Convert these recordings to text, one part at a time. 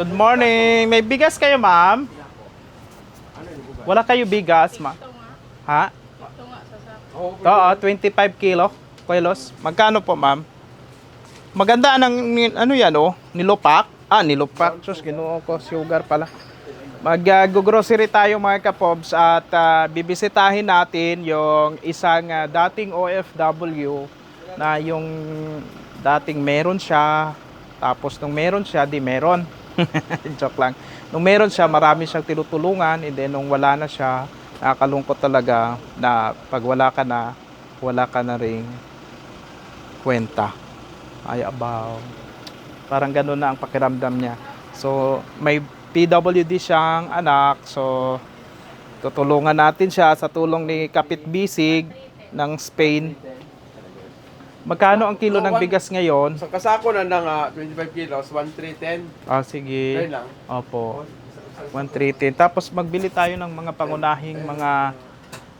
Good morning. May bigas kayo, ma'am? Wala kayo bigas, ma? Ha? Oo, 25 kilo. Kilos. Magkano po, ma'am? Maganda ng ano yan, oh? Nilopak? Ah, nilopak. Sus, ginuo ko. Sugar pala. Mag-grocery tayo mga kapobs at ah, bibisitahin natin yung isang ah, dating OFW na yung dating meron siya tapos nung meron siya di meron. Joke lang. Nung meron siya marami siyang tinutulungan and then nung wala na siya nakakalungkot talaga na pag wala ka na wala ka na ring kwenta. Ay abaw. Parang ganun na ang pakiramdam niya. So may PWD siyang anak so tutulungan natin siya sa tulong ni Kapit Bisig ng Spain magkano ang kilo ng bigas ngayon Sa kasako na ng ah, 25 kilos, 1,310. ah sige Ayun lang. Opo. 130. Tapos magbili tayo ng mga pangunahing mga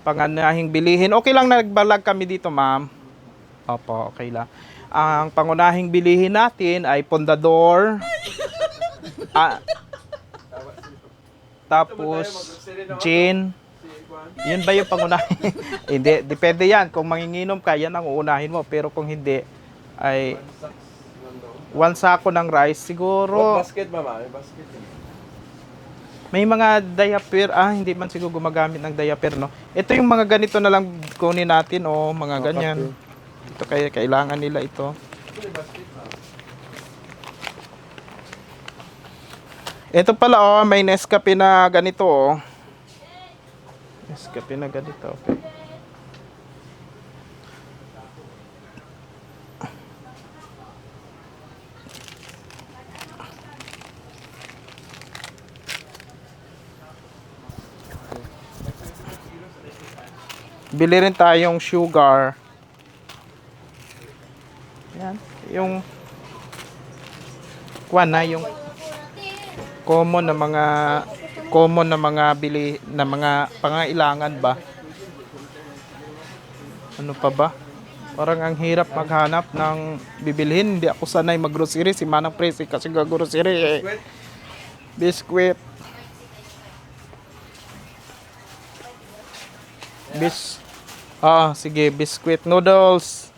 pangunahing bilihin. Okay lang na nagbalag kami dito, ma'am. Opo, okay lang. Ang pangunahing bilihin natin ay pondador. ah, tapos gin. Yun ba yung pangunahing? hindi, depende yan. Kung manginginom ka, yan ang uunahin mo. Pero kung hindi, ay one sako ng rice siguro. What basket ba, ma? May basket. eh. May mga diaper, ah, hindi man siguro gumagamit ng diaper, no? Ito yung mga ganito na lang kunin natin, oh, mga ganyan. Ito kaya kailangan nila ito. Ito pala, oh, may Nescafe na ganito, oh. Nescafe na ganito, okay. Bili rin tayong sugar. Yan. Yung kuwan na yung common na mga common na mga bili na mga pangailangan ba? Ano pa ba? Parang ang hirap maghanap ng bibilhin. Hindi ako sanay mag-grocery. Si Manang Presi kasi gag-grocery eh. Biscuit. Bis Ah, sige, biscuit noodles.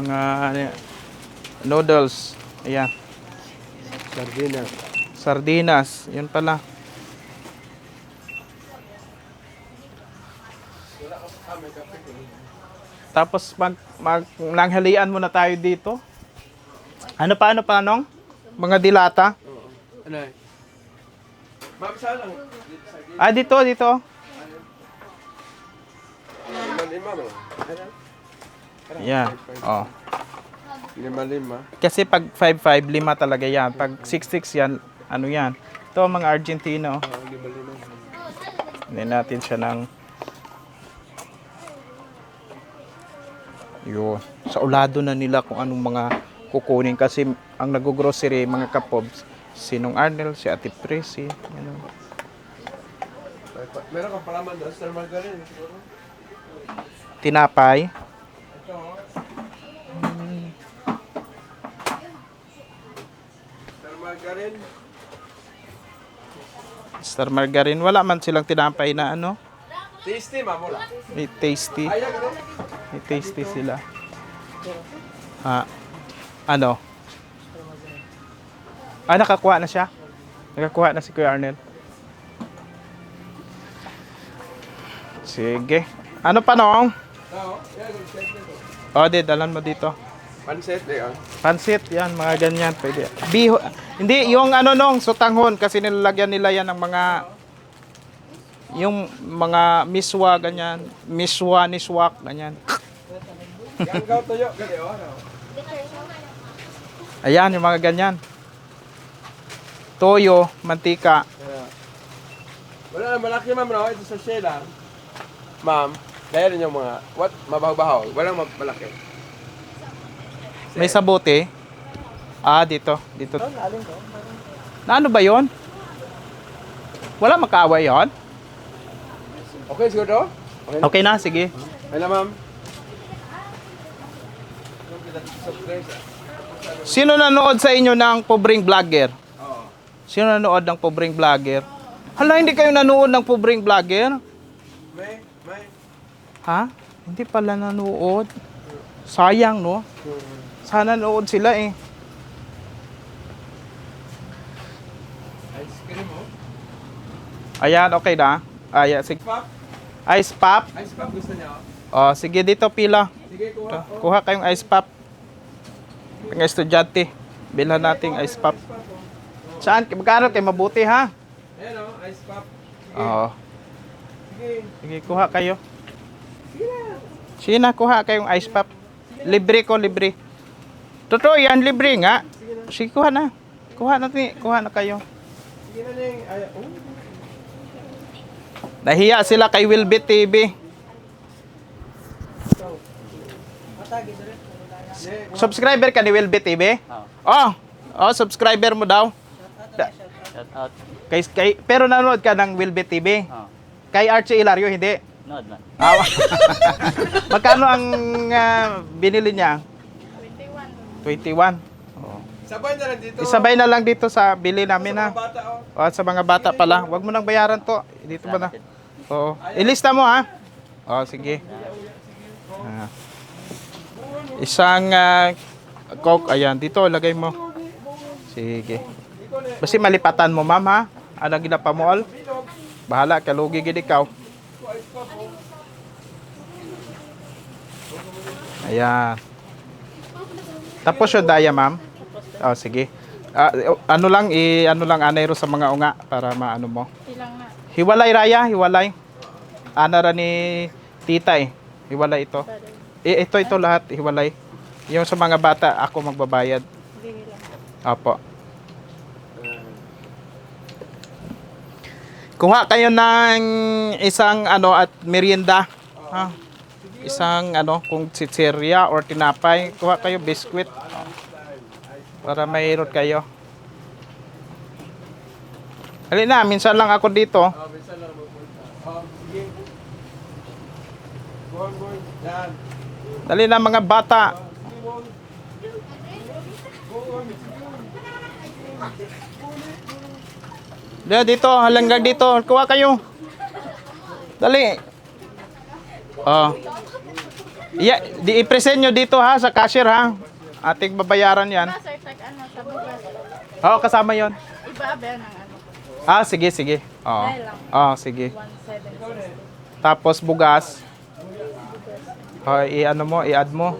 Mga ano, noodles. Ayan, Sardinas. sardinas. Yun pala. Tapos mag, mag nanghalian muna tayo dito. Ano pa, ano pa, nong? Mga dilata? Ano eh? Ah, dito, dito. Ano? Yan. Oh. Lima-lima. Kasi pag 5-5, lima talaga yan. Pag 6-6 yan, ano yan. Ito, mga Argentino. Hindi natin siya ng... Yun. Sa ulado na nila kung anong mga kukunin. Kasi ang nag-grocery, mga kapobs, sinong Arnel, si Ate Presi. Ano. Meron kang palaman doon sa margarine. Tinapay. Ito, oh. Sir margarine. Star Margarine. Wala man silang tinapay na ano. Tasty, ma'am. Wala. May tasty. May tasty sila. Ah, ano? Ah, nakakuha na siya? Nakakuha na si Kuya Arnel. Sige. Ano pa nong? Oo. Yan, set nito. O, di, dalan mo dito. Pansit, eh. ah. Pansit, yan, mga ganyan, pwede. Biho, hindi, yung ano nong, sutanghon, kasi nilalagyan nila yan ng mga, yung mga miswa, ganyan, miswa, niswak, ganyan. Oh. ano? Ayan, yung mga ganyan. Toyo, mantika. Wala na, malaki ma'am, no? Ito sa Sheila. Ma'am, dahil yung mga, what? Mabahaw-bahaw. Walang ma- malaki. May sabote. Ah, dito. Dito. Na ano ba yon? Wala makaaway yon? Okay, siguro? Okay na? Okay na, sige. Ay na, ma'am. Sino nanood sa inyo ng pobreng vlogger? Oo. Sino nanood ng pobreng vlogger? Hala, hindi kayo nanood ng pobreng vlogger? May, may. Ha? Hindi pala nanood. Sayang, no? Sana nanood sila eh. Ice cream, oh. Ayan, okay na. Ayan, sige. Pop? Ice pop. Ice pop gusto niya, oh. Oh, sige dito pila. Sige, kuha. Ito, Kuha kayong ice pop. Mga estudyante. Bilhan nating ice pop. Saan? Magkano kayo mabuti ha? Ayan, oh. Ice pop. Oo. Sige. Sige, kuha kayo. Sige na, kuha kayong ice pop. Libre ko, libre. Totoo yan, libre nga. Sige, kuha na. Kuha na, ti- kuha na kayo. Sige na, Ning. Ay, oh. Nahiya sila kay Wilbit TV. Subscriber ka ni Wilbit TV? Oh. Oh, subscriber mo daw. Da- Shout out. Kay, kay, pero nanonood ka ng Wilbit TV? Oh. Kay Archie Hilario, hindi. Nood na. Ah, Magkano ang ah, binili niya? 21. 21. Oh. Sabay na lang dito. Isabay na lang dito sa bili namin Sa ha. mga bata, oh. O, sa mga bata pala. Huwag mo nang bayaran to. Dito ba na? Oo. Ilista mo ha. O, sige. Ah. Isang ah, coke. Ayan, dito. Lagay mo. Sige. Basta malipatan mo, ma'am ha. Ano ginapa mo all? Bahala ka. Lugi gid ikaw. Ayan. Tapos yung daya, ma'am. Oh, sige. Ah, ano lang, i ano lang anay ro sa mga unga para maano mo. Ilang na. Hiwalay raya, hiwalay. Ana ra ni tita eh. Hiwalay ito. Eh, ito ito lahat hiwalay. Yung sa mga bata ako magbabayad. Opo. Kuha kayo ng isang ano at merienda. Ha? Isang ano, kung chicheria or tinapay, kuha kayo biskwit. Para mayroon kayo. Halina, minsan lang ako dito. Oh, minsan lang. Oh, sige. On. Yan. Dali na mga bata. On. Dito, dito, halanggang dito. Kuha kayo. Dali. Oh. Yeah, di i-present nyo dito ha sa cashier ha. Ating babayaran yan. Sir, ano, sa. Oo, kasama yon. Iba ba ng ano? Ah, sige, sige. Oo. Lang. Oo, sige. 1,760. Tapos bugas. Oh, i-ano mo, i-add mo.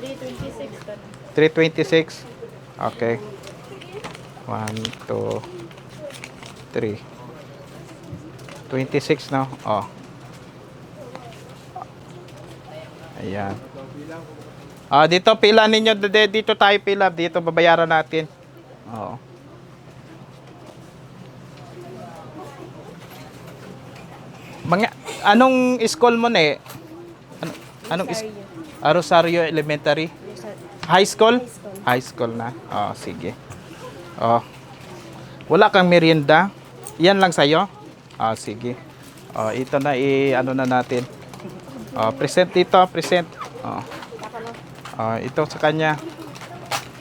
326 ka na. 326. Okay. 1, 2, 3. 26 no? Oh. Ayan. Ah, dito pila ninyo dito tayo pila dito babayaran natin. Oo. Mga anong school mo ne? Ano, anong is Ah, Rosario Elementary? High school? High school na. Oh, sige. Oh. Wala kang merienda? Yan lang sa'yo? Ah, sige. Oh, ito na i ano na natin. Oh, present dito, present. Oh. Oh, ito sa kanya.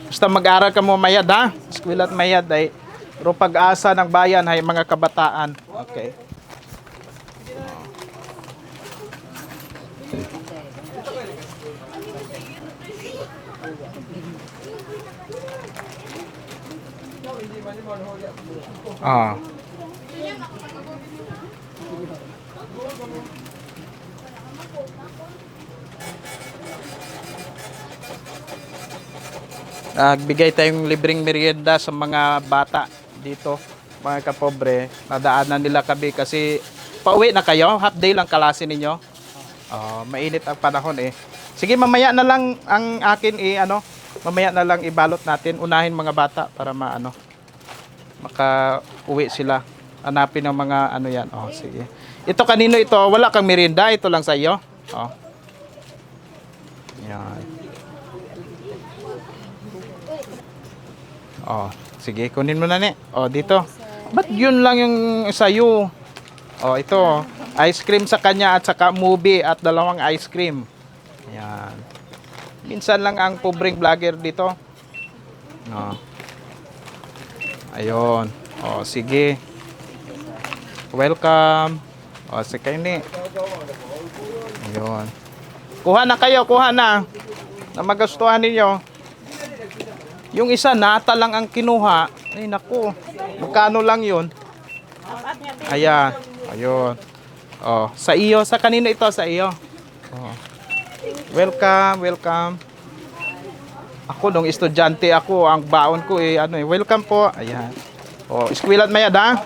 Basta mag-aral ka mo mayad ha. Eskwela at mayad ay pero pag-asa ng bayan ay mga kabataan. Okay. Ah. Nagbigay tayong libreng merienda sa mga bata dito, mga kapobre. Nadaanan nila kami kasi pauwi na kayo, half day lang klase ninyo. Oh, mainit ang panahon eh. Sige, mamaya na lang ang akin i ano, mamaya na lang ibalot natin. Unahin mga bata para maano maka uwi sila. Hanapin ng mga ano yan. Oh, sige. Ito kanino ito? Wala kang merienda, ito lang sa iyo. Oh. Yan. Oh, sige, kunin mo na ni. Oh, dito. Ba't yun lang yung sa iyo? Oh, ito. Ice cream sa kanya at saka movie at dalawang ice cream. Ayan. Minsan lang ang pobreng vlogger dito. No. Ayun. Oh, sige. Welcome. Oh, si Kaini. Ayun. Kuha na kayo, kuha na. Na magustuhan ninyo. Yung isa, nata lang ang kinuha. Ay, naku. Magkano lang yun? Ayan. Ayun. Oh, sa iyo. Sa kanino ito? Sa iyo. Oh. Welcome, welcome. Ako, nung estudyante ako, ang baon ko eh, ano eh, welcome po. Ayan. Oh, iskwilat mayad ha?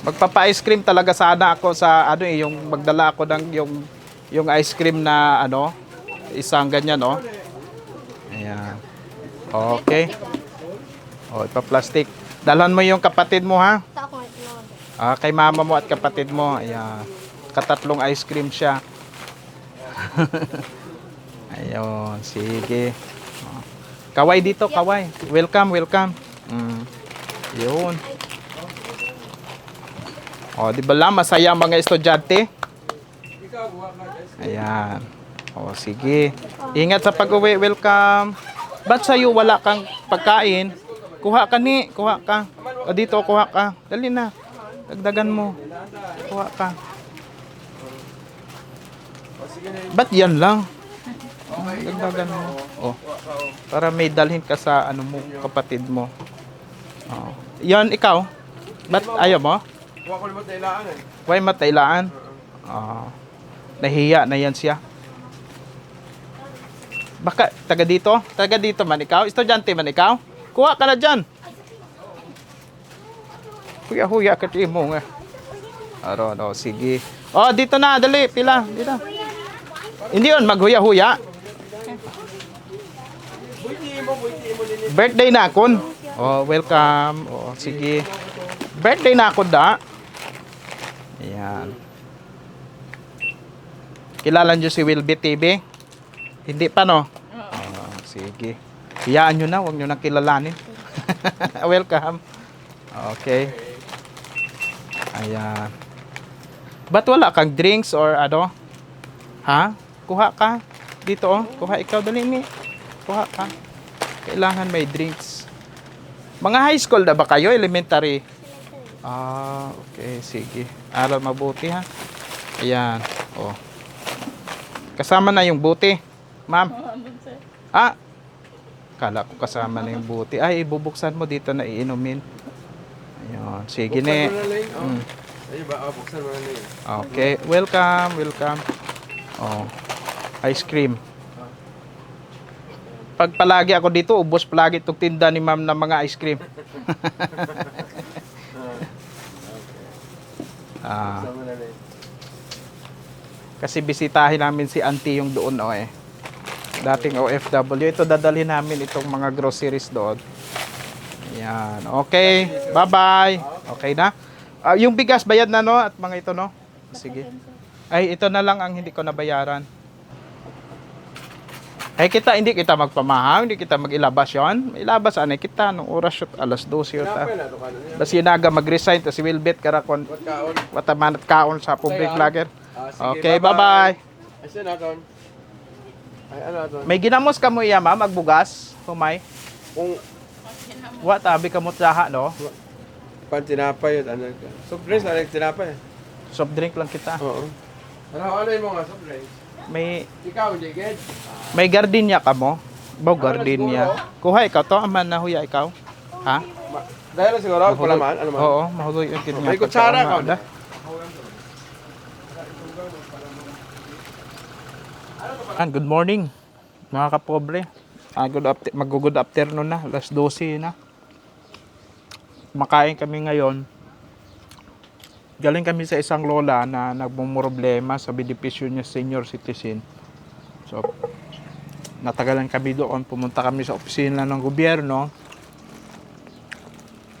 Magpapa-ice cream talaga sana ako sa ano eh, yung magdala ako ng yung yung ice cream na ano, isang ganyan oh. Ayan. Okay. Oh, ipa-plastic. Dalhan mo yung kapatid mo ha. Ah, kay mama mo at kapatid mo. Ayan. Katatlong ice cream siya. Ayun, sige. Kaway dito, kaway. Welcome, welcome. Mm. Yun. O, di ba lang, masaya mga estudyante? Ayan. O, sige. Ingat sa pag-uwi. Welcome. Ba't sa'yo wala kang pagkain? Kuha ka ni. Kuha ka. O, dito, kuha ka. Dali na. Dagdagan mo. Kuha ka. Ba't yan lang? Dagdagan mo. O. Para may dalhin ka sa ano mo, kapatid mo. O. Yan, ikaw. Ba't ayaw mo? Buha ko naman tailaan eh. Why matailaan? Ah. nahiya na yan siya. Baka taga dito? Taga dito man ikaw? Estudyante man ikaw? Kuha ka na dyan. Huya huya ka mo nga. Aro, no, sige. Oh, dito na, dali, pila, dito. Hindi yun, maghuya-huya. Birthday na akon. Oh, welcome. Oh, sige. Birthday na ako da. Ayan. Kilala niyo si Wilby TV? Hindi pa no? Oh, sige. Iyaan nyo na, huwag nyo nang kilalanin. welcome. Okay. Ayan. Ba't wala kang drinks or ano? Ha? Kuha ka. Dito oh. Kuha ikaw. Dali ni. Kuha ka. Kailangan may drinks. Mga high school na ba kayo? Elementary? Ah, okay. Sige. Aral mabuti ha. Ayan. Oh. Kasama na yung buti. Ma'am. Ah. Kala ko kasama na yung buti. Ay, ibubuksan mo dito na iinumin. Ayan. Sige ne. mo na. Oh. Mm. Ayun ba? Ah, buksan mo na lang. Okay. Welcome. Welcome. Oh. Ice cream. Pag palagi ako dito, ubos palagi itong tinda ni ma'am ng mga ice cream. ah, kasi bisitahin namin si auntie yung doon oh eh. Dating OFW. Ito dadalhin namin itong mga groceries doon. Yan. Okay. Bye-bye. Okay na? Ah, yung bigas bayad na no at mga ito no. Sige. Ay, ito na lang ang hindi ko nabayaran. Ay kita, hindi kita magpamahal, hindi kita mag-ilabas yon. Ilabas anay kita nung oras shoot alas 12 yun. Na na niya. Bas yun mag-resign to si Wilbet karakon wataman at kaon sa public vlogger. Ah, Okay, bye-bye. Ay, siya naton. Ay, ano naton? May ginamos ka mo iya ma'am, magbugas, humay. Kung What abi ka mo tsaha no? pan tinapay yun, ano. Soft drinks, ano yung tinapay? Soft drink lang kita. Oo. Ano, ano yung mga soft drinks? May Ikaw, Jiged? may gardenia ka mo. Baw gardenia. Kuha ikaw to, aman na huya ikaw. Ha? Ma- dahil lang siguro, palaman, ano man? Oo, mahuloy yung kidney. May kutsara ka. Ah, good morning, mga kapobre. Ah, good after, mag-good afternoon na, alas 12 na. Makain kami ngayon. Galing kami sa isang lola na nagmumroblema sa benepisyo niya senior citizen. So, natagalan kami doon. Pumunta kami sa opisina ng gobyerno.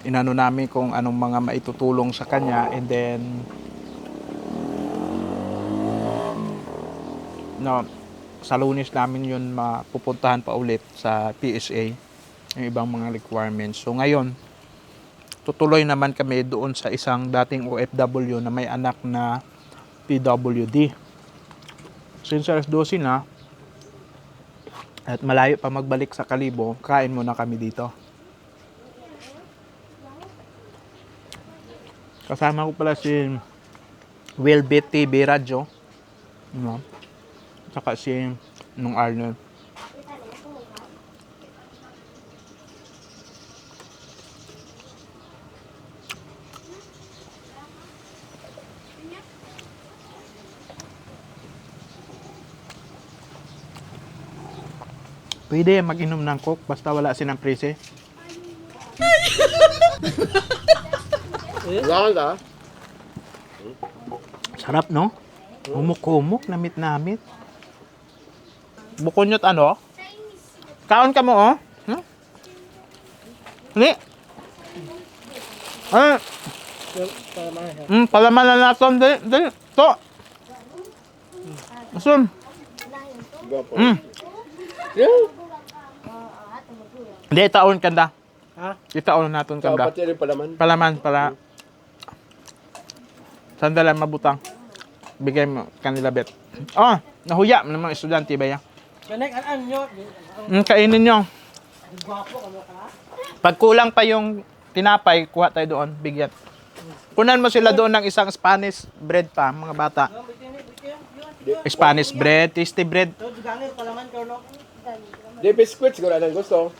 Inano namin kung anong mga maitutulong sa kanya and then no, sa lunes namin yun mapupuntahan pa ulit sa PSA yung ibang mga requirements. So ngayon, tutuloy naman kami doon sa isang dating OFW na may anak na PWD. Since alas 12 na, at malayo pa magbalik sa Kalibo, kain muna kami dito. Kasama ko pala si Wilbit TV Radyo. No? Saka si nung Arnold. Pwede mag-inom ng coke basta wala silang prese. Wala ka Sarap, no? Humuk-humuk, namit-namit. Bukonyot ano? Kaon ka mo, oh. Hmm? Ni? Ah. Hmm, palaman na natin. Dali, dali. To. Asun. Gwapo. Hmm. Yeah. Hindi, itaon kanda. Ha? Itaon natin kanda. pati rin palaman. Palaman para sandalan mabutang. Bigay mo kanila bet. Oh, nahuya ng mga estudyante ba yan? Kanek, an an nyo. Mm, kainin nyo. Ka. Pag kulang pa yung tinapay, kuha tayo doon, bigyan. Kunan mo sila doon ng isang Spanish bread pa, mga bata. Spanish bread, tasty bread. Di biscuits, siguro anong gusto.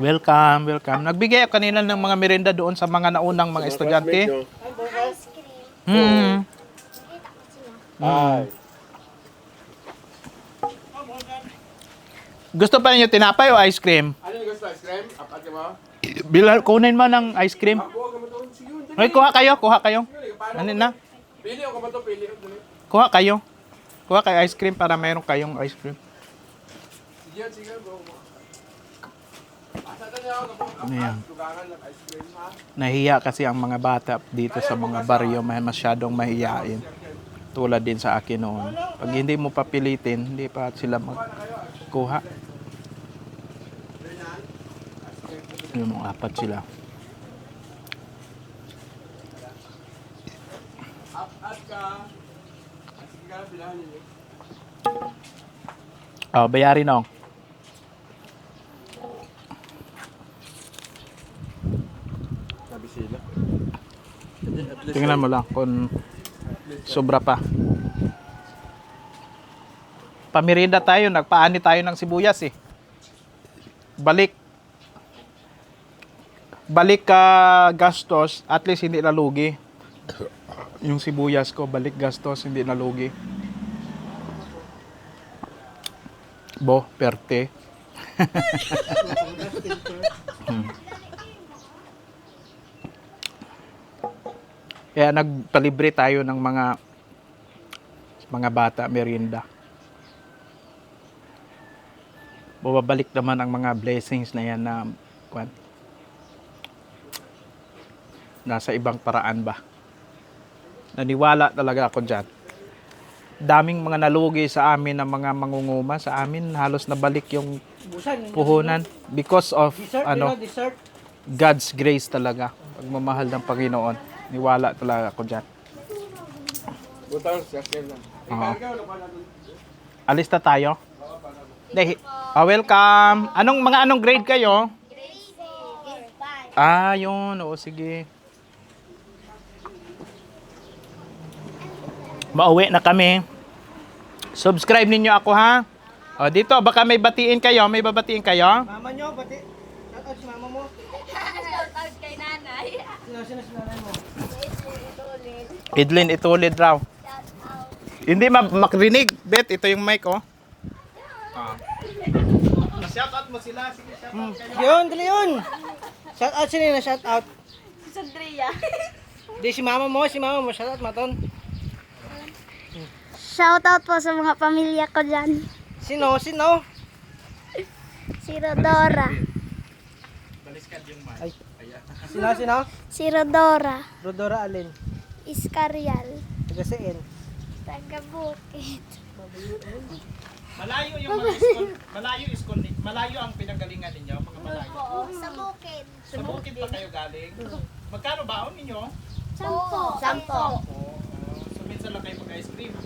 Welcome, welcome. Nagbigay ako kanina ng mga merenda doon sa mga naunang mga estudyante. Ay, bukas. Hmm. Ay. Gusto pa ninyo tinapay o ice cream? Ano yung gusto? Ice cream? Apat mo? Bilal, kunin mo ng ice cream. Hoy, kuha kayo, kuha kayo. Ano na? Pili ako kamo to, pili. Kuha kayo. Kuha kayo ice cream para mayroon kayong ice cream. Ayan. Ha? Nahiya kasi ang mga bata dito sa mga baryo may masyadong mahiyain. Tulad din sa akin noon. Pag hindi mo papilitin, hindi pa sila magkuha. Yung mga apat sila. At ka. Oh, bayarin no. Sabi sila. Tingnan mo lang kung sobra pa. Pamirinda tayo, nagpaani tayo ng sibuyas eh. Balik. Balik ka gastos, at least hindi nalugi. Yung sibuyas ko, balik gastos, hindi nalugi. Bo, perte. Hmm. Kaya nagpalibre tayo ng mga mga bata merienda. Bumabalik naman ang mga blessings na yan na kwan, nasa ibang paraan ba. Naniwala talaga ako dyan. Daming mga nalugi sa amin ng mga mangunguma sa amin halos nabalik yung puhunan because of Dessert, ano dessert. God's grace talaga. Pagmamahal ng Panginoon. Niwala talaga ako pa natin? Alis na tayo. Dahil, ah, welcome. Anong mga anong grade kayo? Ah, yun. Oo, sige. Mauwi na kami. Subscribe ninyo ako ha. O, dito, baka may batiin kayo. May babatiin kayo? Mama nyo, pati. Shout out si mama mo. Shoutout kay nanay. Sino, sino si nanay mo? Idlin, itulid raw. Hindi ma makrinig. Bet, ito yung mic, oh. Ah. Shout out mo sila. Sige, shout out kayo. Yun, dali yun. Shout out sino na shout out. Si Sandria. Di si mama mo, si mama mo. Shout out maton. Shoutout po sa mga pamilya ko dyan. Sino, sino? Si Rodora. Baliskad yung mic. Ay. Sino, sino? Si Rodora. Rodora Alin. Iskarial. Taga saan? Taga Bukit. Malayo yung mga school, malayo yung school, ni- malayo ang pinagalingan ninyo, mga malayo. Sa bukid. Sa bukid pa kayo galing. Magkano baon ninyo? Sampo. Sampo. Oo. so minsan lang kayo mag-ice cream.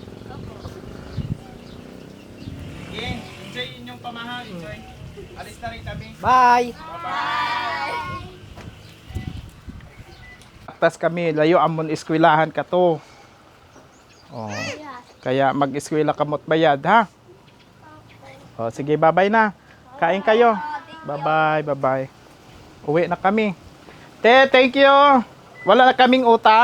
Sige, enjoy inyong pamahal, enjoy. Alis na rin kami. Bye. Tas kami, layo amon eskwelahan ka to. Oh. Kaya mag-eskwela kamot bayad, ha? Oh, sige, bye-bye na. Kain kayo. Bye-bye, bye-bye. Uwi na kami. Te, thank you. Wala na kaming utang.